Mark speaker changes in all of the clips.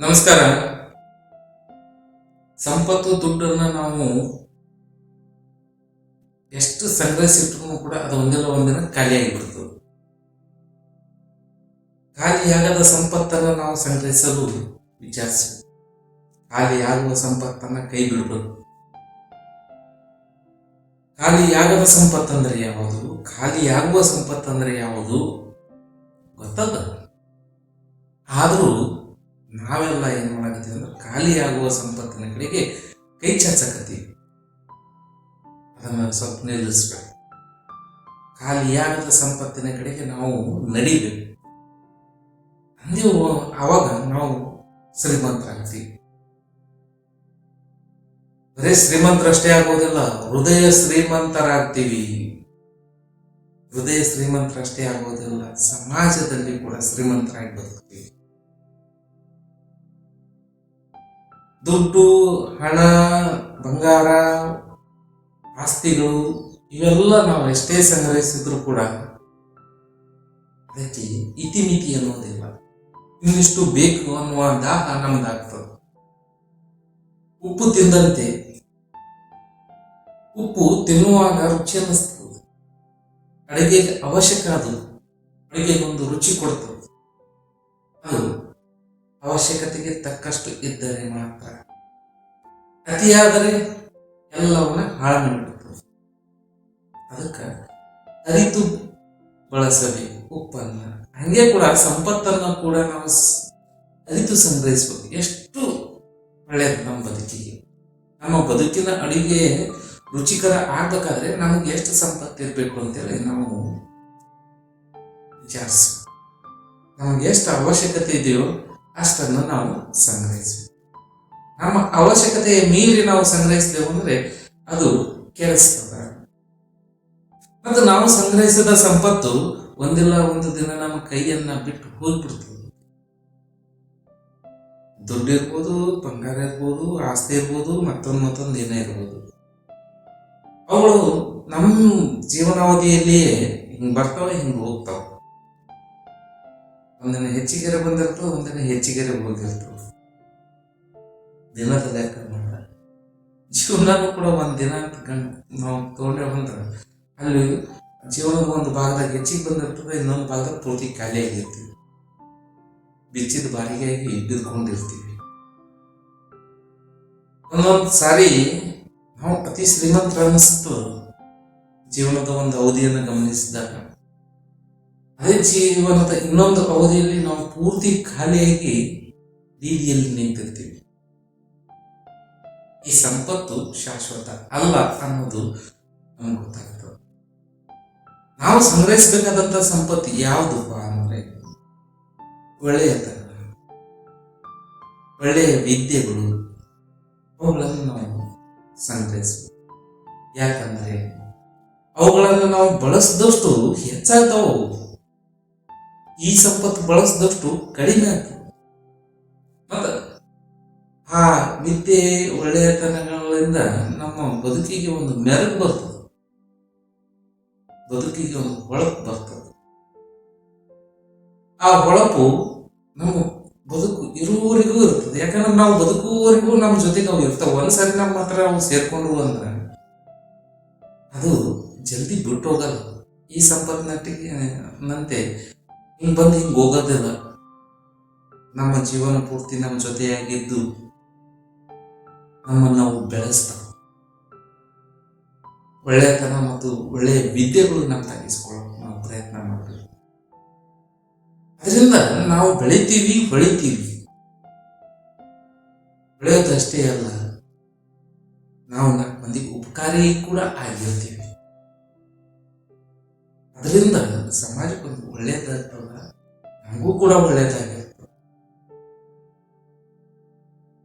Speaker 1: ನಮಸ್ಕಾರ. ಸಂಪತ್ತು ದುಡ್ಡನ್ನ ನಾವು ಎಷ್ಟು ಸಂಗ್ರಹಿಸಿಟ್ರು ಕೂಡ ಅದು ಒಂದಿಲ್ಲ ಒಂದಿನ ಖಾಲಿಯಾಗಿಬಿಡ್ತದೆ ಖಾಲಿಯಾಗದ ಸಂಪತ್ತನ್ನು ನಾವು ಸಂಗ್ರಹಿಸಲು ವಿಚಾರಿಸಿ. ಖಾಲಿಯಾಗುವ ಸಂಪತ್ತನ್ನ ಕೈ ಬಿಡಬೇಕು. ಖಾಲಿಯಾಗದ ಸಂಪತ್ತಂದ್ರೆ ಯಾವುದು? ಖಾಲಿಯಾಗುವ ಸಂಪತ್ತಂದ್ರೆ ಯಾವುದು? ಗೊತ್ತದ ಆದರೂ ನಾವೆಲ್ಲ ಏನು ಮಾಡಕತ್ತೀವಿ ಅಂದ್ರೆ ಖಾಲಿಯಾಗುವ ಸಂಪತ್ತಿನ ಕಡೆಗೆ ಕೈ ಚಾಚಕತ್ತೀವಿ. ಅದನ್ನು ಸ್ವಲ್ಪ ನಿಲ್ಲಿಸ್ಬೇಕು. ಖಾಲಿಯಾಗದ ಸಂಪತ್ತಿನ ಕಡೆಗೆ ನಾವು ನಡಿಬೇಕು. ಅಂದೆವು ಆವಾಗ ನಾವು ಶ್ರೀಮಂತರಾಗ್ತೀವಿ. ಬರೀ ಶ್ರೀಮಂತರಷ್ಟೇ ಆಗೋದಿಲ್ಲ, ಹೃದಯ ಶ್ರೀಮಂತರಾಗ್ತೀವಿ. ಹೃದಯ ಶ್ರೀಮಂತರಷ್ಟೇ ಆಗೋದಿಲ್ಲ, ಸಮಾಜದಲ್ಲಿ ಕೂಡ ಶ್ರೀಮಂತರಾಗಿ ಬದುಕ್ತೀವಿ. ದುಡ್ಡು, ಹಣ, ಬಂಗಾರ, ಆಸ್ತಿಗಳು, ಇವೆಲ್ಲ ನಾವು ಎಷ್ಟೇ ಸಂಗ್ರಹಿಸಿದ್ರು ಕೂಡ ಅದಕ್ಕೆ ಇತಿಮಿತಿ ಅನ್ನೋದಿಲ್ಲ. ಇನ್ನಿಷ್ಟು ಬೇಕು ಅನ್ನುವ ದಾಹ ನಮ್ದಾಗ್ತದೆ. ಉಪ್ಪು ತಿಂದಂತೆ ಉಪ್ಪು ತಿನ್ನುವಾಗ ರುಚಿ ಅನ್ನಿಸ್ತದೆ. ಅಡುಗೆಗೆ ಅವಶ್ಯಕ ಅದು. ಅಡುಗೆಗೆ ಒಂದು ರುಚಿ ಕೊಡ್ತದೆ. ಅದು ತಕ್ಕಷ್ಟು ಇದ್ದರೆ ಮಾತ್ರ ಅತಿಯಾದರೆ ಎಲ್ಲವನ್ನ ಹಾಳು ಮಾಡಿಬಿಡ್ತದೆ ಅದಕ್ಕೆ ಅರಿತು ಬಳಸಬೇಕು ಉಪ್ಪನ್ನ ಹಂಗೆ ಕೂಡ ಸಂಪತ್ತನ್ನು ಕೂಡ ನಾವು ಅರಿತು ಸಂಗ್ರಹಿಸಬೇಕು. ಎಷ್ಟು ಒಳ್ಳೆಯದು ನಮ್ಮ ಬದುಕಿಗೆ. ನಮ್ಮ ಬದುಕಿನ ಅಡಿಗೆ ರುಚಿಕರ ಆಗ್ಬೇಕಾದ್ರೆ ನಮಗೆ ಎಷ್ಟು ಸಂಪತ್ತು ಇರಬೇಕು ಅಂತೇಳಿ ನಾವು ವಿಚಾರಿಸ್ಬೇಕು. ನಮಗೆ ಎಷ್ಟು ಅವಶ್ಯಕತೆ ಇದೆಯೋ ಅಷ್ಟನ್ನು ನಾವು ಸಂಗ್ರಹಿಸಬೇಕು. ನಮ್ಮ ಅವಶ್ಯಕತೆಯ ಮೀರಿ ನಾವು ಸಂಗ್ರಹಿಸಿದೆವು ಅಂದ್ರೆ ಅದು ಕೆಡಿಸ್ತದ ಮತ್ತು ನಾವು ಸಂಗ್ರಹಿಸಿದ ಸಂಪತ್ತು ಒಂದಿಲ್ಲ ಒಂದು ದಿನ ನಮ್ಮ ಕೈಯನ್ನ ಬಿಟ್ಟು ಹೋಗ್ಬಿಡ್ತದೆ. ದುಡ್ಡು ಇರ್ಬೋದು, ಬಂಗಾರ ಇರ್ಬೋದು, ಆಸ್ತಿ ಇರ್ಬೋದು, ಮತ್ತೊಂದು ಮತ್ತೊಂದು ಏನೇ ಇರ್ಬೋದು. ಅವುಗಳು ನಮ್ಮ ಜೀವನಾವಧಿಯಲ್ಲಿಯೇ ಹಿಂಗೆ ಬರ್ತಾವೆ, ಹಿಂಗೆ ಹೋಗ್ತಾವ. ಒಂದಿನ ಹೆಚ್ಚಿಗೆರೆ ಬಂದಿರ್ತು ಒಂದಿನ ಹೆಚ್ಚಿಗೆರೆ ಹೋಗಿರ್ತು. ದಿನದ ಲೆಕ್ಕ ಮಾಡ ಜೀವನನೂ ಕೂಡ ಒಂದು ದಿನ ನಾವು ತಗೊಂಡೆ ಬಂದ್ರೆ ಅಲ್ಲಿ ಜೀವನದ ಒಂದು ಭಾಗದಾಗ ಹೆಚ್ಚಿಗೆ ಬಂದಿರ್ತದೆ, ಇನ್ನೊಂದು ಭಾಗದಾಗ ಪೂರ್ತಿ ಖಾಲಿಯಾಗಿರ್ತೀವಿ ಬಿಚ್ಚಿದ ಬಾರಿಗೆ ಇದ್ದುಕೊಂಡಿರ್ತೀವಿ ಒಂದೊಂದು ಸಾರಿ ನಾವು ಅತಿ ಶ್ರೀಮಂತರ ಅನ್ನಿಸ್ತು ಜೀವನದ ಒಂದು ಅವಧಿಯನ್ನು ಗಮನಿಸಿದಾಗ. ಅದೇ ಜೀವನದ ಇನ್ನೊಂದು ಅವಧಿಯಲ್ಲಿ ನಾವು ಪೂರ್ತಿ ಖಾಲಿಯಾಗಿ ಬೀದಿಯಲ್ಲಿ ನಿಂತಿರ್ತೀವಿ. ಈ ಸಂಪತ್ತು ಶಾಶ್ವತ ಅಲ್ಲ ಅನ್ನೋದು ನಮ್ಗೆ ಗೊತ್ತಾಗ್ತದೆ. ನಾವು ಸಂಗ್ರಹಿಸಬೇಕಾದಂತ ಸಂಪತ್ತು ಯಾವುದಪ್ಪ ಅಂದ್ರೆ ಒಳ್ಳೆಯತನ ಒಳ್ಳೆಯ ವಿದ್ಯೆಗಳು ಅವುಗಳನ್ನು ನಾವು ಸಂಗ್ರಹಿಸಬೇಕು. ಯಾಕಂದ್ರೆ ಅವುಗಳನ್ನು ನಾವು ಬಳಸಿದಷ್ಟು ಹೆಚ್ಚಾಗ್ತಾವು ಈ ಸಂಪತ್ತು ಬಳಸಿದಷ್ಟು ಕಡಿಮೆ ಆಗ್ತದೆ. ಮತ್ತು ಆ ವಿದ್ಯೆ ಒಳ್ಳೆಯತನಗಳಿಂದ ನಮ್ಮ ಬದುಕಿಗೆ ಒಂದು ಮೆರಗು ಬರ್ತದೆ. ಬದುಕಿಗೆ ಒಂದು ಹೊಳಪು ಬರ್ತದೆ. ಆ ಹೊಳಪು ನಮ್ಮ ಬದುಕು ಇರುವವರಿಗೂ ಇರ್ತದೆ. ಯಾಕಂದ್ರೆ ನಾವು ಬದುಕುವವರೆಗೂ ನಮ್ಮ ಜೊತೆಗೆ ಅವು ಇರ್ತಾವೆ. ಒಂದ್ಸರಿ ನಮ್ಮ ಹತ್ರ ಅವು ಸೇರ್ಕೊಂಡು ಅಂದ್ರೆ ಅದು ಜಲ್ದಿ ಬಿಟ್ಟು ಹೋಗಲ್ಲ ಈ ಸಂಪತ್ತಿನಟ್ಟಿಗೆ ನಂತೆ ಹಿಂಗ್ ಬಂದು ಹಿಂಗ್ ಹೋಗೋದಿಲ್ಲ. ನಮ್ಮ ಜೀವನ ಪೂರ್ತಿ ನಮ್ಮ ಜೊತೆಯಾಗಿದ್ದು ನಮ್ಮನ್ನು ನಾವು ಬೆಳೆಸ್ತಾವೆ ಒಳ್ಳೆಯತನ ಮತ್ತು ಒಳ್ಳೆಯ ವಿದ್ಯೆಗಳು ನಮ್ಮ ತಾಗಿಸ್ಕೊಳ್ಳೋಕೆ ನಾವು ಪ್ರಯತ್ನ ಮಾಡಬೇಕು ಅದರಿಂದ ನಾವು ಬೆಳಿತೀವಿ, ಹೊಳಿತೀವಿ. ಬೆಳೆಯೋದಷ್ಟೇ ಅಲ್ಲ, ನಾವು ನಾಲ್ಕು ಮಂದಿಗೆ ಉಪಕಾರಿ ಕೂಡ ಆಗಿರ್ತೀವಿ. ಅದರಿಂದ ಸಮಾಜಕ್ಕೊಂದು ಒಳ್ಳೆಯದಾಗ್ತದ ನಮಗೂ ಕೂಡ ಒಳ್ಳೆಯದಾಗಿರ್ತದೆ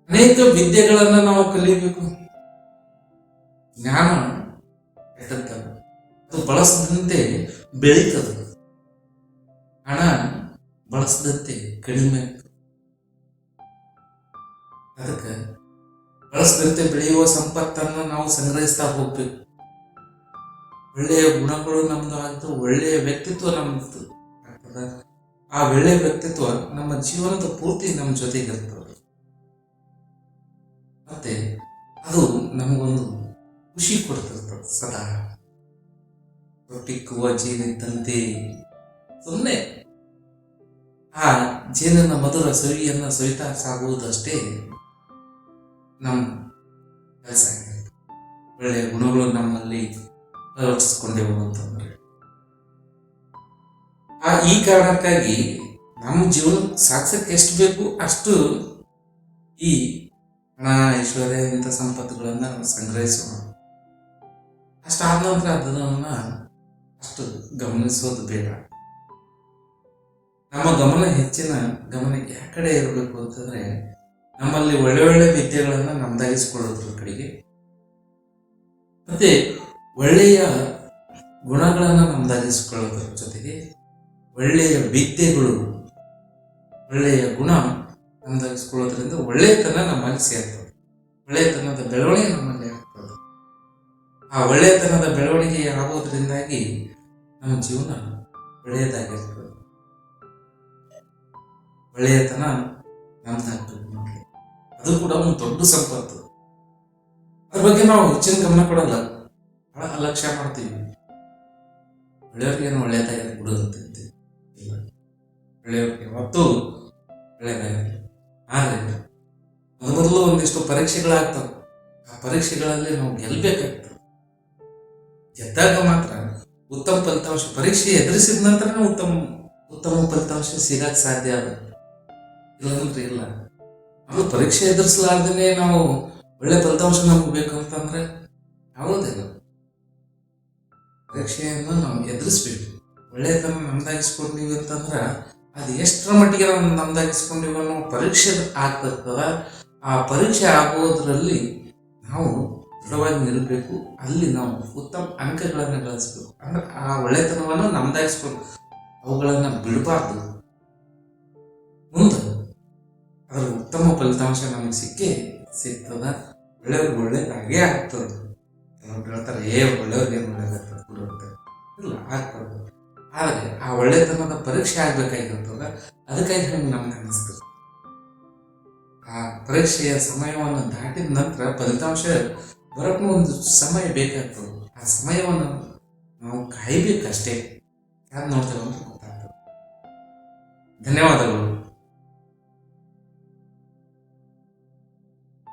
Speaker 1: ಅನೇಕ ವಿದ್ಯೆಗಳನ್ನ ನಾವು ಕಲಿಬೇಕು. ಜ್ಞಾನ ಅದು ಬಳಸದಂತೆ ಬೆಳೀತದ. ಹಣ ಬಳಸದಂತೆ ಕಡಿಮೆ. ಅದಕ್ಕೆ ಬಳಸದಂತೆ ಬೆಳೆಯುವ ಸಂಪತ್ತನ್ನು ನಾವು ಸಂಗ್ರಹಿಸ್ತಾ ಹೋಗ್ಬೇಕು. ಒಳ್ಳೆಯ ಗುಣಗಳು ನಮ್ದು ಆಗ್ತವೆ ಒಳ್ಳೆಯ ವ್ಯಕ್ತಿತ್ವ ನಮ್ಮದು ಆಗ್ತದ ಆ ಒಳ್ಳೆಯ ವ್ಯಕ್ತಿತ್ವ ನಮ್ಮ ಜೀವನದ ಪೂರ್ತಿ ನಮ್ಮ ಜೊತೆಗಿರ್ತದೆ ಮತ್ತೆ ಅದು ನಮಗೊಂದು ಖುಷಿ ಕೊಡ್ತಿರ್ತದೆ ಸದಾ. ರೊಟ್ಟಿ ಜೇನಿದ್ದಂತೆ ಸುಮ್ಮನೆ ಆ ಜೇನಿನ ಮಧುರ ಸವಿಯನ್ನು ಸವಿತಾ ಸಾಗುವುದಷ್ಟೇ ನಮ್ಮ ಕೆಲಸ. ಒಳ್ಳೆಯ ಗುಣಗಳು ನಮ್ಮಲ್ಲಿ ಅಳವಡಿಸ್ಕೊಂಡೆವು ಅಂತಂದ್ರೆ ಆ ಈ ಕಾರಣಕ್ಕಾಗಿ ನಮ್ಮ ಜೀವನ ಸಾಧಿಸಕ್ಕೆ ಎಷ್ಟು ಬೇಕು ಅಷ್ಟು ಈ ಹಣ, ಐಶ್ವರ್ಯ ಇಂಥ ಸಂಪತ್ತುಗಳನ್ನು ಸಂಗ್ರಹಿಸೋಣ. ಅಷ್ಟಾದ ನಂತರ ಅದನ್ನ ಅಷ್ಟು ಗಮನಿಸೋದು ಬೇಡ. ನಮ್ಮ ಗಮನ ಹೆಚ್ಚಿನ ಗಮನ ಯಾವ ಕಡೆ ಇರಬೇಕು ಅಂತಂದರೆ ನಮ್ಮಲ್ಲಿ ಒಳ್ಳೆ ಒಳ್ಳೆ ವಿದ್ಯೆಗಳನ್ನು ನಮ್ದಾಗಿಸ್ಕೊಳ್ಳೋದ್ರ ಕಡೆಗೆ. ಮತ್ತೆ ಒಳ್ಳೆಯ ಗುಣಗಳನ್ನು ನಮ್ದಾಗಿಸ್ಕೊಳ್ಳೋದ್ರ ಜೊತೆಗೆ ಒಳ್ಳೆಯ ವಿದ್ಯೆಗಳು, ಒಳ್ಳೆಯ ಗುಣ ನಮ್ದಾಗಿಸ್ಕೊಳ್ಳೋದ್ರಿಂದ ಒಳ್ಳೆಯತನ ನಮ್ಮಲ್ಲಿ ಸೇರ್ತದೆ ಒಳ್ಳೆಯತನದ ಬೆಳವಣಿಗೆ ನಮ್ಮಲ್ಲಿ ಆಗ್ತದೆ. ಆ ಒಳ್ಳೆಯತನದ ಬೆಳವಣಿಗೆ ಆಗೋದ್ರಿಂದಾಗಿ ನಮ್ಮ ಜೀವನ ಒಳ್ಳೆಯದಾಗಿರ್ತದೆ. ಒಳ್ಳೆಯತನ ನಮ್ದಾಗ್ತದೆ ಅದು ಕೂಡ ಒಂದು ದೊಡ್ಡ ಸಂಪತ್ತು. ಅದ್ರ ಬಗ್ಗೆ ನಾವು ಹೆಚ್ಚಿನ ಗಮನ ಕೊಡಲ್ಲ. ಬಹಳ ಅಲಕ್ಷ್ಯ ಮಾಡ್ತೀವಿ. ಒಳ್ಳೆಯವ್ರಿಗೇನು ಒಳ್ಳೆಯದಾಗಿ ಬಿಡು ಅಂತಂತೆ ಇಲ್ಲ. ಒಳ್ಳೆಯವ್ರಿಗೆ ಮತ್ತು ಒಳ್ಳೆಯದಾಗಿರಲಿ ಆದರೆ ಮೊದಲು ಒಂದಿಷ್ಟು ಪರೀಕ್ಷೆಗಳಾಗ್ತವೆ. ಆ ಪರೀಕ್ಷೆಗಳಲ್ಲಿ ನಾವು ಗೆಲ್ಬೇಕಾಗ್ತದೆ ಗೆದ್ದಾಗ ಮಾತ್ರ ಉತ್ತಮ ಫಲಿತಾಂಶ, ಪರೀಕ್ಷೆ ಎದುರಿಸಿದ ನಂತರ ಉತ್ತಮ ಉತ್ತಮ ಫಲಿತಾಂಶ ಸಿಗಕ್ಕೆ ಸಾಧ್ಯ ಆಗುತ್ತೆ. ಇಲ್ಲಂದ್ರೆ ಇಲ್ಲ. ಅದು ಪರೀಕ್ಷೆ ಎದುರಿಸಲಾರ್ದೇ ನಾವು ಒಳ್ಳೆ ಫಲಿತಾಂಶ ನಮ್ಗೆ ಬೇಕು ಅಂತಂದ್ರೆ ಆಗೋದಿಲ್ಲ ಪರೀಕ್ಷೆಯನ್ನು ನಾವು ಎದುರಿಸ್ಬೇಕು. ಒಳ್ಳೆಯತನ ನಮ್ದಾಗಿಸ್ಕೊಂಡಿವಿ ಅಂತಂದ್ರೆ ಅದು ಎಷ್ಟರ ಮಟ್ಟಿಗೆ ನಾವು ನಮ್ದಾಗಿಸ್ಕೊಂಡಿವಿ ಅನ್ನೋ ಪರೀಕ್ಷೆ ಆಗ್ತಿರ್ತದ. ಆ ಪರೀಕ್ಷೆ ಆಗೋದ್ರಲ್ಲಿ ನಾವು ದೃಢವಾಗಿ ನಿಲ್ಲಬೇಕು ಅಲ್ಲಿ ನಾವು ಉತ್ತಮ ಅಂಕಗಳನ್ನು ಗಳಿಸ್ಬೇಕು. ಅಂದ್ರೆ ಆ ಒಳ್ಳೆತನವನ್ನು ನಮ್ದಾಗಿಸ್ಕೊಂಡು ಅವುಗಳನ್ನು ಬಿಡಬಾರ್ದು. ಮುಂದೆ ಅದರ ಉತ್ತಮ ಫಲಿತಾಂಶ ನಮಗೆ ಸಿಕ್ಕಿ ಸಿಗ್ತದ. ಒಳ್ಳೆಯವ್ರಿಗೆ ಒಳ್ಳೇದಾಗೇ ಆಗ್ತದೆ. ಹೇಳ್ತಾರೆ, ಏ, ಒಳ್ಳೆಯವ್ರಿಗೆ ಏನು ಒಳ್ಳೇದಾಗ್ತದೆ ಬಿಡು ಅಂತ ಇಲ್ಲ ಆಗ್ತದೆ ಆದರೆ ಆ ಒಳ್ಳೆತನದ ಪರೀಕ್ಷೆ ಆಗ್ಬೇಕಾಗಿರ್ತದ ಅದಕ್ಕಾಗಿ ನಮ್ಗೆ ನಮ್ಗೆ ಅನ್ನಿಸ್ತು. ಆ ಪರೀಕ್ಷೆಯ ಸಮಯವನ್ನು ದಾಟಿದ ನಂತರ ಫಲಿತಾಂಶ ಬರೋಕ್ಕೂ ಒಂದು ಸಮಯ ಬೇಕಾಗ್ತದೆ. ಆ ಸಮಯವನ್ನು ನಾವು ಕಾಯ್ಬೇಕಷ್ಟೇ. ಯಾರು ನೋಡ್ತೇವೆ ಅಂತ ಗೊತ್ತಾಗ್ತದೆ. ಧನ್ಯವಾದಗಳು.